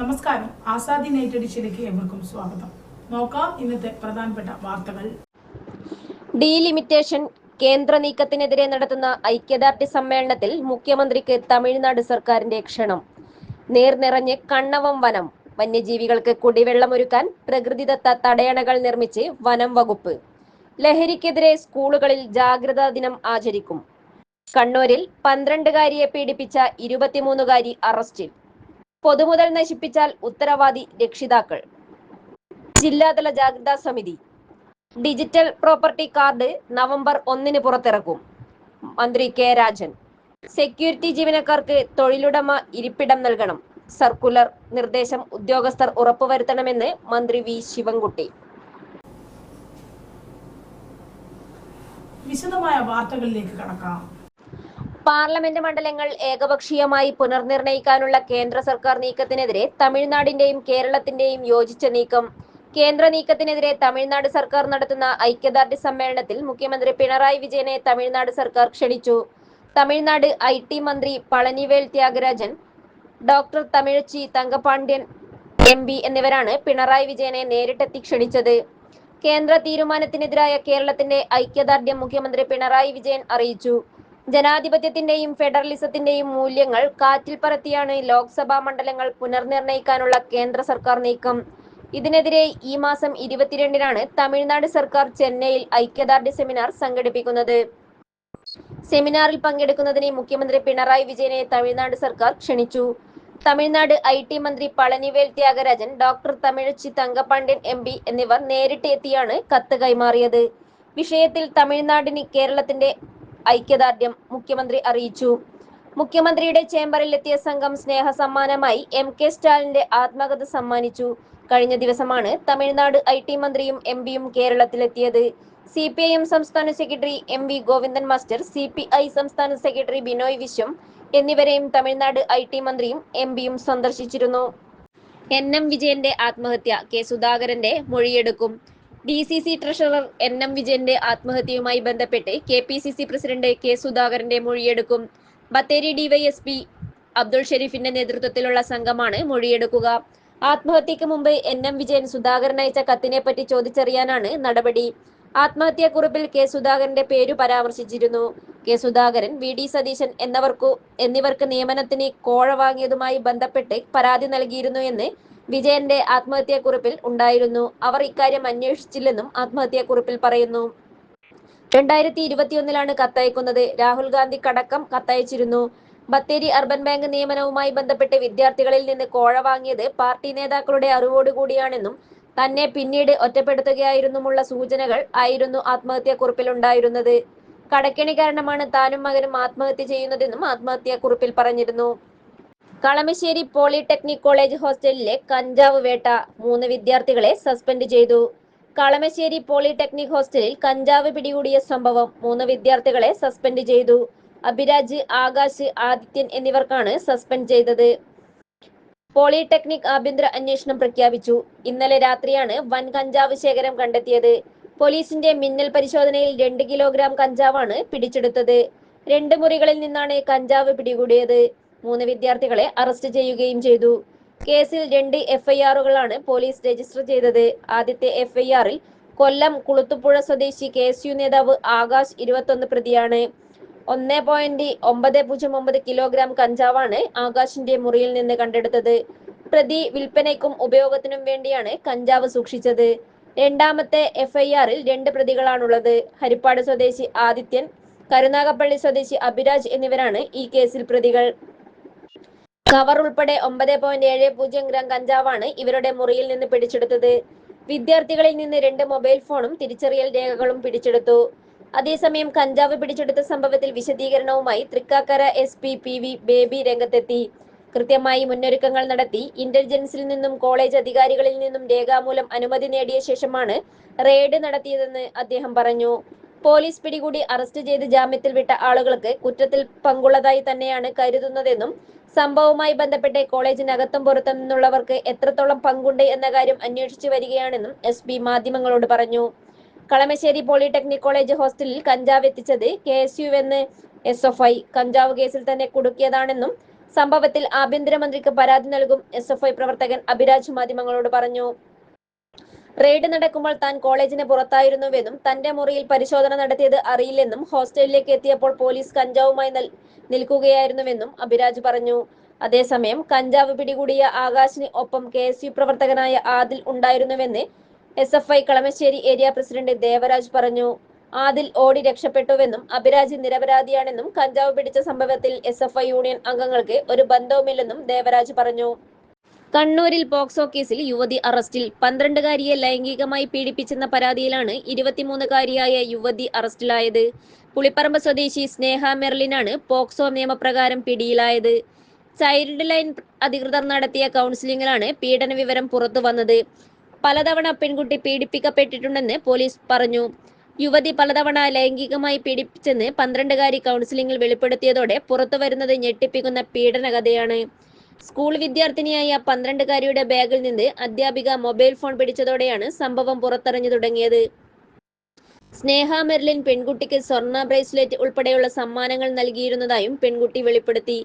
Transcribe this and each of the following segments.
നമസ്കാരം. ആസാദി നൈറ്റ് എഡിഷനിലേക്ക് ഏവർക്കും സ്വാഗതം. നോക്കാം ഇന്നത്തെ പ്രധാനപ്പെട്ട വാർത്തകൾ. ഡീലിമിറ്റേഷൻ കേന്ദ്ര നീക്കത്തിനെതിരെ നടത്തുന്ന ഐക്യദാർഢ്യ സമ്മേളനത്തിൽ മുഖ്യമന്ത്രിക്ക് തമിഴ്നാട് സർക്കാരിന്റെ ക്ഷണം. നേർനിറഞ്ഞ് കണ്ണവം വനം. വന്യജീവികൾക്ക് കുടിവെള്ളമൊരുക്കാൻ പ്രകൃതിദത്ത തടയണകൾ നിർമ്മിച്ച് വനം വകുപ്പ്. ലഹരിക്കെതിരെ സ്കൂളുകളിൽ ജാഗ്രതാ ദിനം ആചരിക്കും. കണ്ണൂരിൽ പന്ത്രണ്ടുകാരിയെ പീഡിപ്പിച്ച ഇരുപത്തിമൂന്നുകാരി അറസ്റ്റിൽ. പൊതുമുതൽ നശിപ്പിച്ചാൽ ഉത്തരവാദി രക്ഷിതാക്കൾ. ജില്ലാതല ജാഗ്രതാ സമിതി. ഡിജിറ്റൽ പ്രോപ്പർട്ടി കാർഡ് നവംബർ ഒന്നിന് പുറത്തിറക്കും. മന്ത്രി കെ രാജൻ. സെക്യൂരിറ്റി ജീവനക്കാർക്ക് തൊഴിലുടമ ഇരിപ്പിടം നൽകണം. സർക്കുലർ നിർദ്ദേശം ഉദ്യോഗസ്ഥർ ഉറപ്പുവരുത്തണമെന്ന് മന്ത്രി വി ശിവൻകുട്ടി. വിശദമായ വാർത്തകളിലേക്ക് കടക്കാം. പാർലമെന്റ് മണ്ഡലങ്ങൾ ഏകപക്ഷീയമായി പുനർനിർണയിക്കാനുള്ള കേന്ദ്ര സർക്കാർ നീക്കത്തിനെതിരെ തമിഴ്നാടിന്റെയും കേരളത്തിന്റെയും യോജിച്ച നീക്കം. കേന്ദ്ര നീക്കത്തിനെതിരെ തമിഴ്നാട് സർക്കാർ നടത്തുന്ന ഐക്യദാർഢ്യ സമ്മേളനത്തിൽ മുഖ്യമന്ത്രി പിണറായി വിജയനെ തമിഴ്നാട് സർക്കാർ ക്ഷണിച്ചു. തമിഴ്നാട് ഐ ടി മന്ത്രി Palanivel Thiagarajan doctor Tamilachi Thangapandian M P എന്നിവരാണ് പിണറായി വിജയനെ നേരിട്ടെത്തി ക്ഷണിച്ചത്. കേന്ദ്ര തീരുമാനത്തിനെതിരായ കേരളത്തിന്റെ ഐക്യദാർഢ്യം മുഖ്യമന്ത്രി പിണറായി വിജയൻ അറിയിച്ചു. ജനാധിപത്യത്തിന്റെയും ഫെഡറലിസത്തിന്റെയും മൂല്യങ്ങൾ കാറ്റിൽ പറത്തിയാണ് ലോക്സഭാ മണ്ഡലങ്ങൾ പുനർനിർണയിക്കാനുള്ള കേന്ദ്ര സർക്കാർ നീക്കം. ഇതിനെതിരെ ഈ മാസം ഇരുപത്തിരണ്ടിനാണ് തമിഴ്നാട് സർക്കാർ ചെന്നൈയിൽ ഐക്യദാർഢ്യ സെമിനാർ സംഘടിപ്പിക്കുന്നത്. സെമിനാറിൽ പങ്കെടുക്കുന്നതിന് മുഖ്യമന്ത്രി പിണറായി വിജയനെ തമിഴ്നാട് സർക്കാർ ക്ഷണിച്ചു. തമിഴ്നാട് ഐ ടി മന്ത്രി Palanivel Thiagarajan doctor Tamilachi Thangapandian M P എന്നിവർ നേരിട്ട് എത്തിയാണ് കത്ത് കൈമാറിയത്. വിഷയത്തിൽ തമിഴ്നാടിന് കേരളത്തിന്റെ ഐക്യദാർഢ്യം മുഖ്യമന്ത്രി അറിയിച്ചു. മുഖ്യമന്ത്രിയുടെ ചേംബറിൽ എത്തിയ സംഘം സ്നേഹ സമ്മാനമായി എം കെ സ്റ്റാലിന്റെ ആത്മകഥ സമ്മാനിച്ചു. കഴിഞ്ഞ ദിവസമാണ് തമിഴ്നാട് ഐ ടി മന്ത്രിയും എം പിയും കേരളത്തിലെത്തിയത്. സി പി ഐ എം സംസ്ഥാന secretary M V Govindan master C P I സംസ്ഥാന സെക്രട്ടറി ബിനോയ് വിശ്വം എന്നിവരെയും തമിഴ്നാട് ഐ ടി മന്ത്രിയും എം പിയും സന്ദർശിച്ചിരുന്നു. എൻ എം വിജയന്റെ ആത്മഹത്യ കെ സുധാകരന്റെ മൊഴിയെടുക്കും. D C C treasurer N M വിജയന്റെ ആത്മഹത്യയുമായി ബന്ധപ്പെട്ട് K P C C president K സുധാകരന്റെ മൊഴിയെടുക്കും. ബത്തേരി ഡിവൈഎസ്പി അബ്ദുൾ ഷെരീഫിന്റെ നേതൃത്വത്തിലുള്ള സംഘമാണ് മൊഴിയെടുക്കുക. ആത്മഹത്യക്ക് മുമ്പ് എൻ എം വിജയൻ സുധാകരൻ അയച്ച കത്തിനെ പറ്റി ചോദിച്ചറിയാനാണ് നടപടി. ആത്മഹത്യാക്കുറിപ്പിൽ കെ സുധാകരന്റെ പേരു പരാമർശിച്ചിരുന്നു. K Sudhakaran V D Satheesan എന്നവർക്കു എന്നിവർക്ക് നിയമനത്തിന് കോഴ വാങ്ങിയതുമായി ബന്ധപ്പെട്ട് പരാതി നൽകിയിരുന്നു എന്ന് വിജയന്റെ ആത്മഹത്യാക്കുറിപ്പിൽ ഉണ്ടായിരുന്നു. അവർ ഇക്കാര്യം അന്വേഷിച്ചില്ലെന്നും ആത്മഹത്യാക്കുറിപ്പിൽ പറയുന്നു. രണ്ടായിരത്തി ഇരുപത്തിയൊന്നിലാണ് കത്തയക്കുന്നത്. രാഹുൽ ഗാന്ധി കടക്കം കത്തയച്ചിരുന്നു. ബത്തേരി അർബൻ ബാങ്ക് നിയമനവുമായി ബന്ധപ്പെട്ട് വിദ്യാർത്ഥികളിൽ നിന്ന് കോഴ വാങ്ങിയത് പാർട്ടി നേതാക്കളുടെ അറിവോടുകൂടിയാണെന്നും തന്നെ പിന്നീട് ഒറ്റപ്പെടുത്തുകയായിരുന്നുമുള്ള സൂചനകൾ ആയിരുന്നു ആത്മഹത്യാക്കുറിപ്പിലുണ്ടായിരുന്നത് കടക്കിണി കാരണമാണ് താനും മകനും ആത്മഹത്യ ചെയ്യുന്നതെന്നും ആത്മഹത്യാക്കുറിപ്പിൽ പറഞ്ഞിരുന്നു. കളമശ്ശേരി പോളിടെക്നിക് കോളേജ് ഹോസ്റ്റലിലെ കഞ്ചാവ് വേട്ട മൂന്ന് വിദ്യാർത്ഥികളെ സസ്പെൻഡ് ചെയ്തു. കളമശ്ശേരി പോളിടെക്നിക് ഹോസ്റ്റലിൽ കഞ്ചാവ് പിടികൂടിയ സംഭവം മൂന്ന് വിദ്യാർത്ഥികളെ സസ്പെൻഡ് ചെയ്തു. അഭിരാജ് ആകാശ് ആദിത്യൻ എന്നിവർക്കാണ് സസ്പെൻഡ് ചെയ്തത്. പോളിടെക്നിക് ആഭ്യന്തര അന്വേഷണം പ്രഖ്യാപിച്ചു. ഇന്നലെ രാത്രിയാണ് വൻ കഞ്ചാവ് ശേഖരം കണ്ടെത്തിയത്. പോലീസിന്റെ മിന്നൽ പരിശോധനയിൽ രണ്ട് കിലോഗ്രാം കഞ്ചാവാണ് പിടിച്ചെടുത്തത്. രണ്ട് മുറികളിൽ നിന്നാണ് കഞ്ചാവ് പിടികൂടിയത്. മൂന്ന് വിദ്യാർത്ഥികളെ അറസ്റ്റ് ചെയ്യുകയും ചെയ്തു. കേസിൽ രണ്ട് എഫ്ഐആറുകളാണ് പോലീസ് രജിസ്റ്റർ ചെയ്തത്. ആദ്യത്തെ എഫ്ഐആറിൽ കൊല്ലം കുളുത്തുപുഴ സ്വദേശി കെ എസ് യു നേതാവ് ആകാശ് ഇരുപത്തൊന്ന് പ്രതിയാണ്. ഒന്ന് പോയിന്റ് ഒമ്പത് പൂജ്യം ഒമ്പത് കിലോഗ്രാം കഞ്ചാവാണ് ആകാശിന്റെ മുറിയിൽ നിന്ന് കണ്ടെടുത്തത്. പ്രതി വിൽപ്പനയ്ക്കും ഉപയോഗത്തിനും വേണ്ടിയാണ് കഞ്ചാവ് സൂക്ഷിച്ചത്. രണ്ടാമത്തെ എഫ്ഐആറിൽ രണ്ട് പ്രതികളാണുള്ളത്. ഹരിപ്പാട് സ്വദേശി ആദിത്യൻ കരുനാഗപ്പള്ളി സ്വദേശി അഭിരാജ് എന്നിവരാണ് ഈ കേസിൽ പ്രതികൾ. കവർ ഉൾപ്പെടെ ഒമ്പത് പോയിന്റ് ഏഴ് പൂജ്യം ഗ്രാം കഞ്ചാവാണ് ഇവരുടെ മുറിയിൽ നിന്ന് പിടിച്ചെടുത്തത്. വിദ്യാർത്ഥികളിൽ നിന്ന് രണ്ട് മൊബൈൽ ഫോണും തിരിച്ചറിയൽ രേഖകളും പിടിച്ചെടുത്തു. അതേസമയം കഞ്ചാവ് പിടിച്ചെടുത്ത സംഭവത്തിൽ വിശദീകരണവുമായി Thrikkakara S P P V Baby രംഗത്തെത്തി. കൃത്യമായി മുന്നൊരുക്കങ്ങൾ നടത്തി. ഇന്റലിജൻസിൽ നിന്നും കോളേജ് അധികാരികളിൽ നിന്നും രേഖാമൂലം അനുമതി നേടിയ ശേഷമാണ് റെയ്ഡ് നടത്തിയതെന്ന് അദ്ദേഹം പറഞ്ഞു. പോലീസ് പിടികൂടി അറസ്റ്റ് ചെയ്ത് ജാമ്യത്തിൽ വിട്ട ആളുകൾക്ക് കുറ്റത്തിൽ പങ്കുള്ളതായി തന്നെയാണ് കരുതുന്നതെന്നും സംഭവവുമായി ബന്ധപ്പെട്ട് കോളേജിനകത്തും പുറത്തും നിന്നുള്ളവർക്ക് എത്രത്തോളം പങ്കുണ്ട് എന്ന കാര്യം അന്വേഷിച്ചു വരികയാണെന്നും എസ് പി മാധ്യമങ്ങളോട് പറഞ്ഞു. കളമശ്ശേരി പോളിടെക്നിക് കോളേജ് ഹോസ്റ്റലിൽ കഞ്ചാവ് എത്തിച്ചത് കെ എസ് യു എന്ന് എസ് എഫ് ഐ കഞ്ചാവ് കേസിൽ തന്നെ കുടുക്കിയതാണെന്നും സംഭവത്തിൽ ആഭ്യന്തരമന്ത്രിക്ക് പരാതി നൽകും എസ് എഫ് ഐ പ്രവർത്തകൻ അഭിരാജ് മാധ്യമങ്ങളോട് പറഞ്ഞു. റെയ്ഡ് നടക്കുമ്പോൾ താൻ കോളേജിന് പുറത്തായിരുന്നുവെന്നും തന്റെ മുറിയിൽ പരിശോധന നടത്തിയത് അറിയില്ലെന്നും ഹോസ്റ്റലിലേക്ക് എത്തിയപ്പോൾ പോലീസ് കഞ്ചാവുമായി നൽ- നിൽക്കുകയായിരുന്നുവെന്നും അഭിരാജ് പറഞ്ഞു. അതേസമയം കഞ്ചാവ് പിടികൂടിയ ആകാശിന് ഒപ്പം കെ എസ് യു പ്രവർത്തകനായ ആദിൽ ഉണ്ടായിരുന്നുവെന്ന് S F I Kalamassery area president Devaraj പറഞ്ഞു. ആദിൽ ഓടി രക്ഷപ്പെട്ടുവെന്നും അഭിരാജ് നിരപരാധിയാണെന്നും കഞ്ചാവ് പിടിച്ച സംഭവത്തിൽ എസ് യൂണിയൻ അംഗങ്ങൾക്ക് ഒരു ബന്ധവുമില്ലെന്നും ദേവരാജ് പറഞ്ഞു. കണ്ണൂരിൽ പോക്സോ കേസിൽ യുവതി അറസ്റ്റിൽ. പന്ത്രണ്ടുകാരിയെ ലൈംഗികമായി പീഡിപ്പിച്ചെന്ന പരാതിയിലാണ് ഇരുപത്തിമൂന്നുകാരിയായ യുവതി അറസ്റ്റിലായത്. പുളിപ്പറമ്പ് സ്വദേശി സ്നേഹ മെർലിനാണ് പോക്സോ നിയമപ്രകാരം പിടിയിലായത്. ചൈൽഡ് ലൈൻ അധികൃതർ നടത്തിയ കൗൺസിലിംഗിലാണ് പീഡന വിവരം പുറത്തു വന്നത്. പലതവണ പെൺകുട്ടി പീഡിപ്പിക്കപ്പെട്ടിട്ടുണ്ടെന്ന് പോലീസ് പറഞ്ഞു. യുവതി പലതവണ ലൈംഗികമായി പീഡിപ്പിച്ചെന്ന് പന്ത്രണ്ടുകാരി കൗൺസിലിംഗിൽ വെളിപ്പെടുത്തിയതോടെ പുറത്തുവരുന്നത് ഞെട്ടിപ്പിക്കുന്ന പീഡന കഥയാണ് സ്കൂൾ വിദ്യാർത്ഥിനിയായ പന്ത്രണ്ടുകാരിയുടെ ബാഗിൽ നിന്ന് അധ്യാപിക മൊബൈൽ ഫോൺ പിടിച്ചതോടെയാണ് സംഭവം പുറത്തറിഞ്ഞു തുടങ്ങിയത്. സ്നേഹ മെർലിൻ പെൺകുട്ടിക്ക് സ്വർണ ബ്രേസ്ലെറ്റ് ഉൾപ്പെടെയുള്ള സമ്മാനങ്ങൾ നൽകിയിരുന്നതായും പെൺകുട്ടി വെളിപ്പെടുത്തി.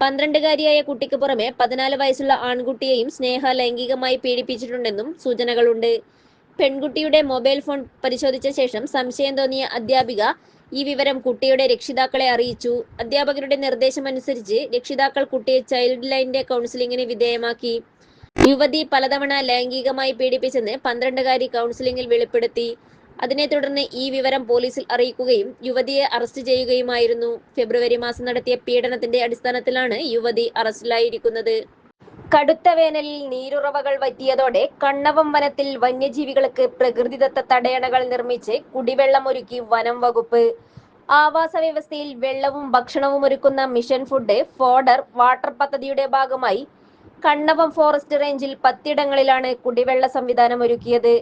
പന്ത്രണ്ടുകാരിയായ കുട്ടിക്ക് പുറമെ പതിനാല് വയസ്സുള്ള ആൺകുട്ടിയെയും സ്നേഹ ലൈംഗികമായി പീഡിപ്പിച്ചിട്ടുണ്ടെന്നും സൂചനകളുണ്ട്. പെൺകുട്ടിയുടെ മൊബൈൽ ഫോൺ പരിശോധിച്ച ശേഷം സംശയം തോന്നിയ അധ്യാപിക ഈ വിവരം കുട്ടിയുടെ രക്ഷിതാക്കളെ അറിയിച്ചു. അധ്യാപകരുടെ നിർദ്ദേശമനുസരിച്ച് രക്ഷിതാക്കൾ കുട്ടിയെ ചൈൽഡ് ലൈനിന്റെ കൗൺസിലിംഗിന് വിധേയമാക്കി. യുവതി പലതവണ ലൈംഗികമായി പീഡിപ്പിച്ചെന്ന് പന്ത്രണ്ടുകാരി കൗൺസിലിംഗിൽ വെളിപ്പെടുത്തി. അതിനെ തുടർന്ന് ഈ വിവരം പോലീസിൽ അറിയിക്കുകയും യുവതിയെ അറസ്റ്റ് ചെയ്യുകയുമായിരുന്നു. ഫെബ്രുവരി മാസം നടത്തിയ പീഡനത്തിന്റെ അടിസ്ഥാനത്തിലാണ് യുവതി അറസ്റ്റിലായിരിക്കുന്നത്. കടുത്ത വേനലിൽ നീരുറവകൾ വറ്റിയതോടെ കണ്ണവം വനത്തിൽ വന്യജീവികൾക്ക് പ്രകൃതിദത്ത തടയണകൾ നിർമ്മിച്ച് കുടിവെള്ളമൊരുക്കി വനം വകുപ്പ്. ആവാസ വ്യവസ്ഥയിൽ വെള്ളവും ഭക്ഷണവും ഒരുക്കുന്ന മിഷൻ ഫുഡ് ഫോഡർ വാട്ടർ പദ്ധതിയുടെ ഭാഗമായി കണ്ണവം ഫോറസ്റ്റ് റേഞ്ചിൽ പത്തിടങ്ങളിലാണ് കുടിവെള്ള സംവിധാനം ഒരുക്കിയത്.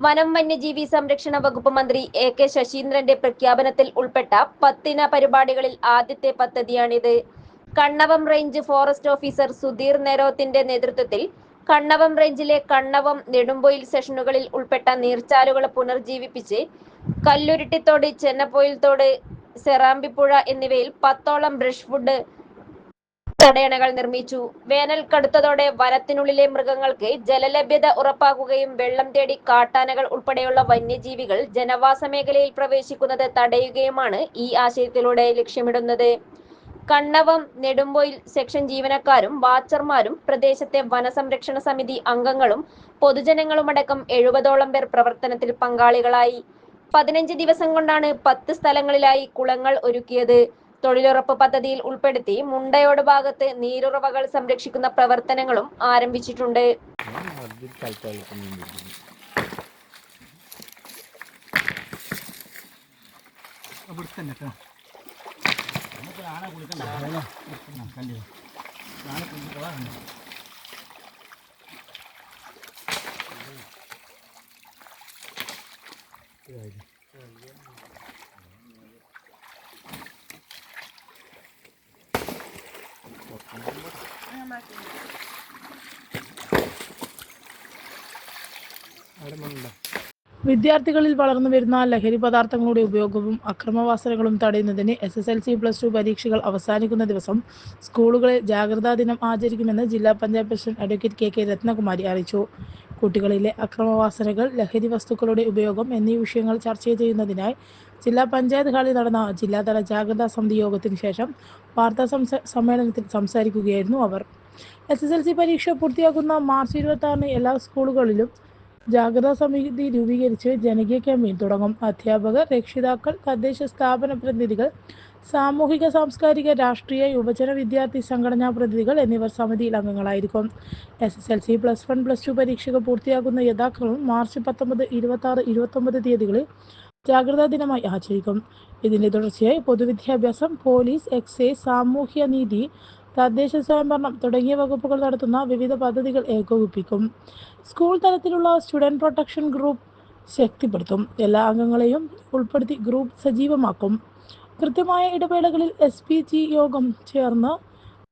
വനം വന്യജീവി സംരക്ഷണ വകുപ്പ് മന്ത്രി എ കെ ശശീന്ദ്രന്റെ പ്രഖ്യാപനത്തിൽ ഉൾപ്പെട്ട പത്തിന പരിപാടികളിൽ ആദ്യത്തെ പദ്ധതിയാണിത്. Kannavam range forest officer Sudheer നെരോത്തിന്റെ നേതൃത്വത്തിൽ കണ്ണവം റേഞ്ചിലെ കണ്ണവം നെടുമ്പൊയിൽ സെഷനുകളിൽ ഉൾപ്പെട്ട നീർച്ചാലുകളെ പുനർജീവിപ്പിച്ച് കല്ലുരുട്ടിത്തോട് ചെന്നപ്പൊയിൽ തോട് സെറാമ്പിപ്പുഴ എന്നിവയിൽ പത്തോളം ബ്രഷ് വുഡ് തടയണകൾ നിർമ്മിച്ചു. വേനൽ കടുത്തതോടെ വനത്തിനുള്ളിലെ മൃഗങ്ങൾക്ക് ജലലഭ്യത ഉറപ്പാക്കുകയും വെള്ളം തേടി കാട്ടാനകൾ ഉൾപ്പെടെയുള്ള വന്യജീവികൾ ജനവാസ മേഖലയിൽ പ്രവേശിക്കുന്നത് തടയുകയുമാണ് ഈ ആശയത്തിലൂടെ ലക്ഷ്യമിടുന്നത്. കണ്ണവം നെടുമ്പൊയിൽ സെക്ഷൻ ജീവനക്കാരും വാച്ചർമാരും പ്രദേശത്തെ വനസംരക്ഷണ സമിതി അംഗങ്ങളും പൊതുജനങ്ങളുമടക്കം എഴുപതോളം പേർ പ്രവർത്തനത്തിൽ പങ്കാളികളായി. പതിനഞ്ച് ദിവസം കൊണ്ടാണ് പത്ത് സ്ഥലങ്ങളിലായി കുളങ്ങൾ ഒരുക്കിയത്. തൊഴിലുറപ്പ് പദ്ധതിയിൽ ഉൾപ്പെടുത്തി മുണ്ടയോട് ഭാഗത്ത് നീരുറവകൾ സംരക്ഷിക്കുന്ന പ്രവർത്തനങ്ങളും ആരംഭിച്ചിട്ടുണ്ട്. അതിൽ തൽക്കാലം 拿那个，拿干的，拿那个东西过来。这个，这个。വിദ്യാർത്ഥികളിൽ വളർന്നു വരുന്ന ലഹരി പദാർത്ഥങ്ങളുടെ ഉപയോഗവും അക്രമവാസനകളും തടയുന്നതിന് S S L C plus two പരീക്ഷകൾ അവസാനിക്കുന്ന ദിവസം സ്കൂളുകളിൽ ജാഗ്രതാ ദിനം ആചരിക്കുമെന്ന് ജില്ലാ panchayat president advocate K K Rathnakumari അറിയിച്ചു. കുട്ടികളിലെ അക്രമവാസനകൾ ലഹരി വസ്തുക്കളുടെ ഉപയോഗം എന്നീ വിഷയങ്ങൾ ചർച്ച ചെയ്യുന്നതിനായി ജില്ലാ പഞ്ചായത്ത് ഹാളിൽ നടന്ന ജില്ലാതല ജാഗ്രതാ സമിതി യോഗത്തിന് ശേഷം വാർത്താ സമ്മേളനത്തിൽ സംസാരിക്കുകയായിരുന്നു അവർ. എസ് എസ് എൽ സി പരീക്ഷ പൂർത്തിയാക്കുന്ന മാർച്ച് ഇരുപത്തി ആറിന് എല്ലാ സ്കൂളുകളിലും ജാഗ്രതാ സമിതി രൂപീകരിച്ച് ജനകീയ ക്യാമ്പയിൻ തുടങ്ങും. അധ്യാപകർ രക്ഷിതാക്കൾ തദ്ദേശ സ്ഥാപന പ്രതിനിധികൾ സാമൂഹിക സാംസ്കാരിക രാഷ്ട്രീയ യുവജന വിദ്യാർത്ഥി സംഘടനാ പ്രതിനിധികൾ എന്നിവർ സമിതിയിൽ അംഗങ്ങളായിരിക്കും. S S L C plus one plus two പരീക്ഷകൾ പൂർത്തിയാക്കുന്ന യഥാക്രമം മാർച്ച് പത്തൊമ്പത് ഇരുപത്തി ആറ് ഇരുപത്തൊമ്പത് തീയതികളിൽ ജാഗ്രതാ ദിനമായി ആചരിക്കും. ഇതിന്റെ തുടർച്ചയായി പൊതുവിദ്യാഭ്യാസം പോലീസ് എക്സൈസ് സാമൂഹ്യ നീതി തദ്ദേശ സ്വയംഭരണം തുടങ്ങിയ വകുപ്പുകൾ നടത്തുന്ന വിവിധ പദ്ധതികൾ ഏകോപിപ്പിക്കും. സ്കൂൾ തലത്തിലുള്ള സ്റ്റുഡന്റ് പ്രൊട്ടക്ഷൻ ഗ്രൂപ്പ് ശക്തിപ്പെടുത്തും. എല്ലാ അംഗങ്ങളെയും ഉൾപ്പെടുത്തി ഗ്രൂപ്പ് സജീവമാക്കും. കൃത്യമായ ഇടവേളകളിൽ എസ് പി ജി യോഗം ചേർന്ന്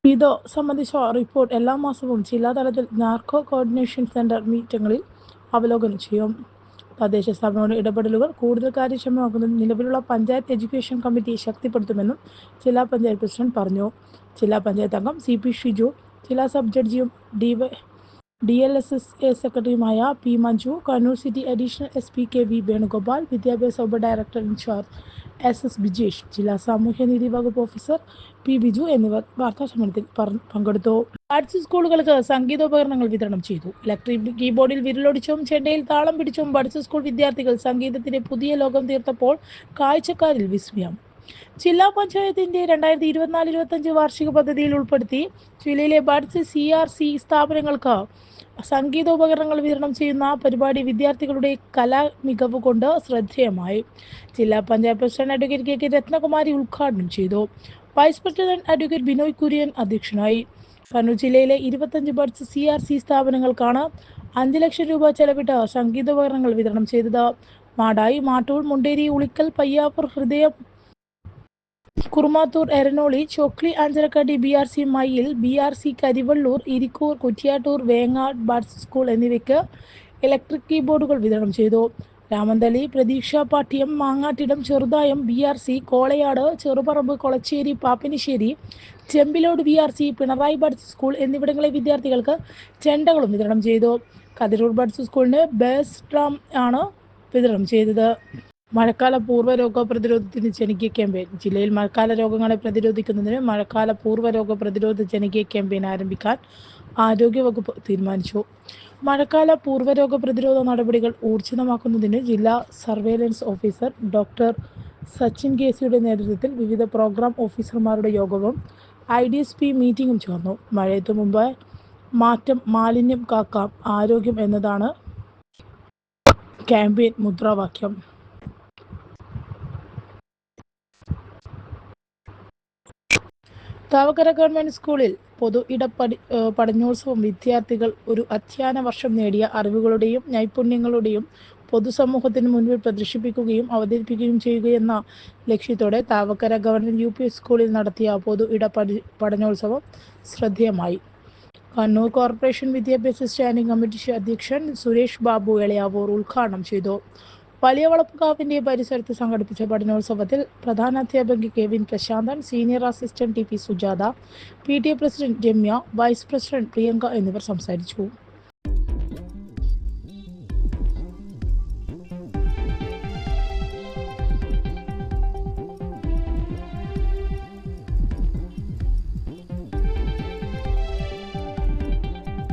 വിധോ സംബന്ധിച്ച റിപ്പോർട്ട് എല്ലാ മാസവും ജില്ലാ തലത്തിൽ നാർക്കോ കോർഡിനേഷൻ സെന്റർ മീറ്റിങ്ങുകളിൽ അവലോകനം ചെയ്യും. തദ്ദേശ സ്ഥാപനങ്ങളുടെ ഇടപെടലുകൾ കൂടുതൽ കാര്യക്ഷമമാക്കുന്നതിന് നിലവിലുള്ള പഞ്ചായത്ത് എഡ്യൂക്കേഷൻ കമ്മിറ്റി ശക്തിപ്പെടുത്തുമെന്നും ജില്ലാ പഞ്ചായത്ത് പ്രസിഡന്റ് പറഞ്ഞു. ജില്ലാ പഞ്ചായത്ത് അംഗം സി പി ഷിജു ജില്ലാ sub ജഡ്ജിയും D D L S S A സെക്രട്ടറിയുമായ P Manju Kannur city additional S P K V Venugopal വിദ്യാഭ്യാസ ഉപ director incharge S S Bijesh ജില്ലാ സാമൂഹ്യനീതി വകുപ്പ് ഓഫീസർ പി ബിജു എന്നിവർ വാർത്താസമ്മേളനത്തിൽ പങ്കെടുത്തു ആർട്സ് സ്കൂളുകൾക്ക് സംഗീതോപകരണങ്ങൾ വിതരണം ചെയ്തു ഇലക്ട്രിക് കീബോർഡിൽ വിരലൊടിച്ചും ചെണ്ടയിൽ താളം പിടിച്ചും പഠിച്ച സ്കൂൾ വിദ്യാർത്ഥികൾ സംഗീതത്തിന്റെ പുതിയ ലോകം തീർത്തപ്പോൾ കാഴ്ചക്കാരിൽ വിസ്മയം। ജില്ലാ പഞ്ചായത്തിന്റെ രണ്ടായിരത്തി ഇരുപത്തിനാല് ഇരുപത്തഞ്ച് വാർഷിക പദ്ധതിയിൽ ഉൾപ്പെടുത്തി ജില്ലയിലെ ബഡ്സ് സി ആർ സി സ്ഥാപനങ്ങൾക്ക് സംഗീതോപകരണങ്ങൾ വിതരണം ചെയ്യുന്ന പരിപാടി വിദ്യാർത്ഥികളുടെ കലാ മികവ് കൊണ്ട് ശ്രദ്ധേയമായി. ജില്ലാ panchayat president advocate K K Rathnakumari ഉദ്ഘാടനം ചെയ്തു. Vice president advocate Binoy Kurian അധ്യക്ഷനായി. കണ്ണൂർ ജില്ലയിലെ ഇരുപത്തഞ്ച് ബഡ്സ് സി ആർ സി സ്ഥാപനങ്ങൾക്കാണ് അഞ്ച് ലക്ഷം രൂപ ചെലവിട്ട് സംഗീതോപകരണങ്ങൾ വിതരണം ചെയ്തത്. Madayi Mattoor Munderi Ulikkal Payyapur Hridayam Kurumathur Eranoli Chokli Ancharakkatti B R C Mayyil B R C Karivellur Irikkur Kuttiattoor Vengad buds school എന്നിവയ്ക്ക് ഇലക്ട്രിക് കീബോർഡുകൾ വിതരണം ചെയ്തു. Ramanthali Pratheeksha Pattiam Mangattidam Cheruthayam B R C Kolayad Cheruparamba Kolachery Pappinisseri Chembilode B R C Pinarayi buds school എന്നിവിടങ്ങളിലെ വിദ്യാർത്ഥികൾക്ക് ചെണ്ടകളും വിതരണം ചെയ്തു. Kathirur buds സ്കൂളിന് ബസ് ട്രാം ആണ് വിതരണം ചെയ്തത്. മഴക്കാല പൂർവ രോഗ പ്രതിരോധത്തിന് ജനകീയ ക്യാമ്പയിൻ. ജില്ലയിൽ മഴക്കാല രോഗങ്ങളെ പ്രതിരോധിക്കുന്നതിന് മഴക്കാല പൂർവ രോഗ പ്രതിരോധ ജനകീയ ക്യാമ്പയിൻ ആരംഭിക്കാൻ ആരോഗ്യവകുപ്പ് തീരുമാനിച്ചു. മഴക്കാല പൂർവ രോഗ പ്രതിരോധ നടപടികൾ ഊർജിതമാക്കുന്നതിന് ജില്ലാ സർവേലൻസ് ഓഫീസർ ഡോക്ടർ സച്ചിൻ കേസിയുടെ നേതൃത്വത്തിൽ വിവിധ പ്രോഗ്രാം ഓഫീസർമാരുടെ യോഗവും ഐ ഡി എസ് പി മീറ്റിംഗും ചേർന്നു. മഴയത്തു മുമ്പ് മാറ്റം മാലിന്യം കാക്കാം ആരോഗ്യം എന്നതാണ് ക്യാമ്പയിൻ മുദ്രാവാക്യം. താവക്കര ഗവൺമെന്റ് സ്കൂളിൽ പൊതു ഇടപടി പഠനോത്സവം വിദ്യാർത്ഥികൾ ഒരു അധ്യയന വർഷം നേടിയ അറിവുകളുടെയും നൈപുണ്യങ്ങളുടെയും പൊതുസമൂഹത്തിന് മുൻപിൽ പ്രദർശിപ്പിക്കുകയും അവതരിപ്പിക്കുകയും ചെയ്യുകയെന്ന ലക്ഷ്യത്തോടെ താവക്കര ഗവൺമെന്റ് യു സ്കൂളിൽ നടത്തിയ പൊതു ഇടപടി പഠനോത്സവം ശ്രദ്ധേയമായി. കണ്ണൂർ കോർപ്പറേഷൻ വിദ്യാഭ്യാസ സ്റ്റാൻഡിംഗ് കമ്മിറ്റി അധ്യക്ഷൻ സുരേഷ് ബാബു എളയാവൂർ ഉദ്ഘാടനം ചെയ്തു. വലിയ വളപ്പുകാവിന്റെ പരിസരത്ത് സംഘടിപ്പിച്ച പഠനോത്സവത്തിൽ പ്രധാനാധ്യാപകി K win Prasanthan senior assistant T P Sujatha P T A president Ramya vice president Priyanka എന്നിവർ സംസാരിച്ചു.